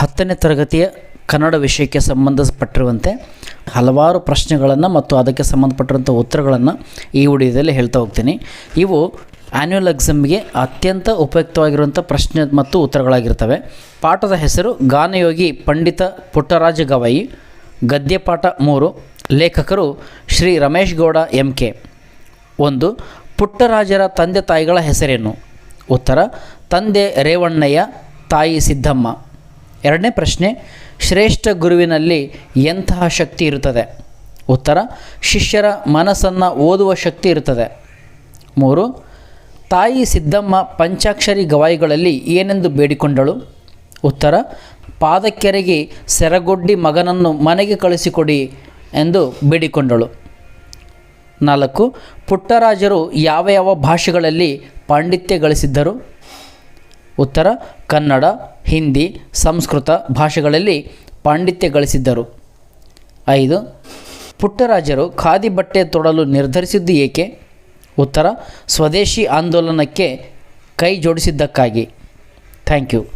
ಹತ್ತನೇ ತರಗತಿಯ ಕನ್ನಡ ವಿಷಯಕ್ಕೆ ಸಂಬಂಧಪಟ್ಟಿರುವಂತೆ ಹಲವಾರು ಪ್ರಶ್ನೆಗಳನ್ನು ಮತ್ತು ಅದಕ್ಕೆ ಸಂಬಂಧಪಟ್ಟಿರುವಂಥ ಉತ್ತರಗಳನ್ನು ಈ ವಿಡಿಯೋದಲ್ಲಿ ಹೇಳ್ತಾ ಹೋಗ್ತೀನಿ. ಇವು ಆ್ಯನ್ಯುವಲ್ ಎಕ್ಸಾಮ್ಗೆ ಅತ್ಯಂತ ಉಪಯುಕ್ತವಾಗಿರುವಂಥ ಪ್ರಶ್ನೆ ಮತ್ತು ಉತ್ತರಗಳಾಗಿರ್ತವೆ. ಪಾಠದ ಹೆಸರು ಗಾನಯೋಗಿ ಪಂಡಿತ ಪುಟ್ಟರಾಜ ಗವಾಯಿ ಗದ್ಯಪಾಠ ಮೂರು, ಲೇಖಕರು ಶ್ರೀ ರಮೇಶ್ ಗೌಡ ಎಂ ಕೆ ಒಂದು, ಪುಟ್ಟರಾಜರ ತಂದೆ ತಾಯಿಗಳ ಹೆಸರೇನು? ಉತ್ತರ, ತಂದೆ ರೇವಣ್ಣಯ್ಯ, ತಾಯಿ ಸಿದ್ದಮ್ಮ. ಎರಡನೇ ಪ್ರಶ್ನೆ, ಶ್ರೇಷ್ಠ ಗುರುವಿನಲ್ಲಿ ಎಂತಹ ಶಕ್ತಿ ಇರುತ್ತದೆ? ಉತ್ತರ, ಶಿಷ್ಯರ ಮನಸ್ಸನ್ನು ಓದುವ ಶಕ್ತಿ ಇರುತ್ತದೆ. ಮೂರು, ತಾಯಿ ಸಿದ್ದಮ್ಮ ಪಂಚಾಕ್ಷರಿ ಗವಾಯಿಗಳಲ್ಲಿ ಏನೆಂದು ಬೇಡಿಕೊಂಡಳು? ಉತ್ತರ ಪಾದಕ್ಕೆರೆಗೆ ಸೆರಗೊಡ್ಡಿ ಮಗನನ್ನು ಮನೆಗೆ ಕಳಿಸಿಕೊಡಿ ಎಂದು ಬೇಡಿಕೊಂಡಳು. ನಾಲ್ಕು, ಪುಟ್ಟರಾಜರು ಯಾವ ಯಾವ ಭಾಷೆಗಳಲ್ಲಿ ಪಾಂಡಿತ್ಯ ಗಳಿಸಿದ್ದರು? ಉತ್ತರ, ಕನ್ನಡ ಹಿಂದಿ, ಸಂಸ್ಕೃತ ಭಾಷೆಗಳಲ್ಲಿ ಪಾಂಡಿತ್ಯ ಗಳಿಸಿದ್ದರು. ಐದು, ಪುಟ್ಟರಾಜರು ಖಾದಿ ಬಟ್ಟೆ ತೊಡಲು ನಿರ್ಧರಿಸಿದ್ದು ಏಕೆ? ಉತ್ತರ, ಸ್ವದೇಶಿ ಆಂದೋಲನಕ್ಕೆ ಕೈ ಜೋಡಿಸಿದ್ದಕ್ಕಾಗಿ. Thank you.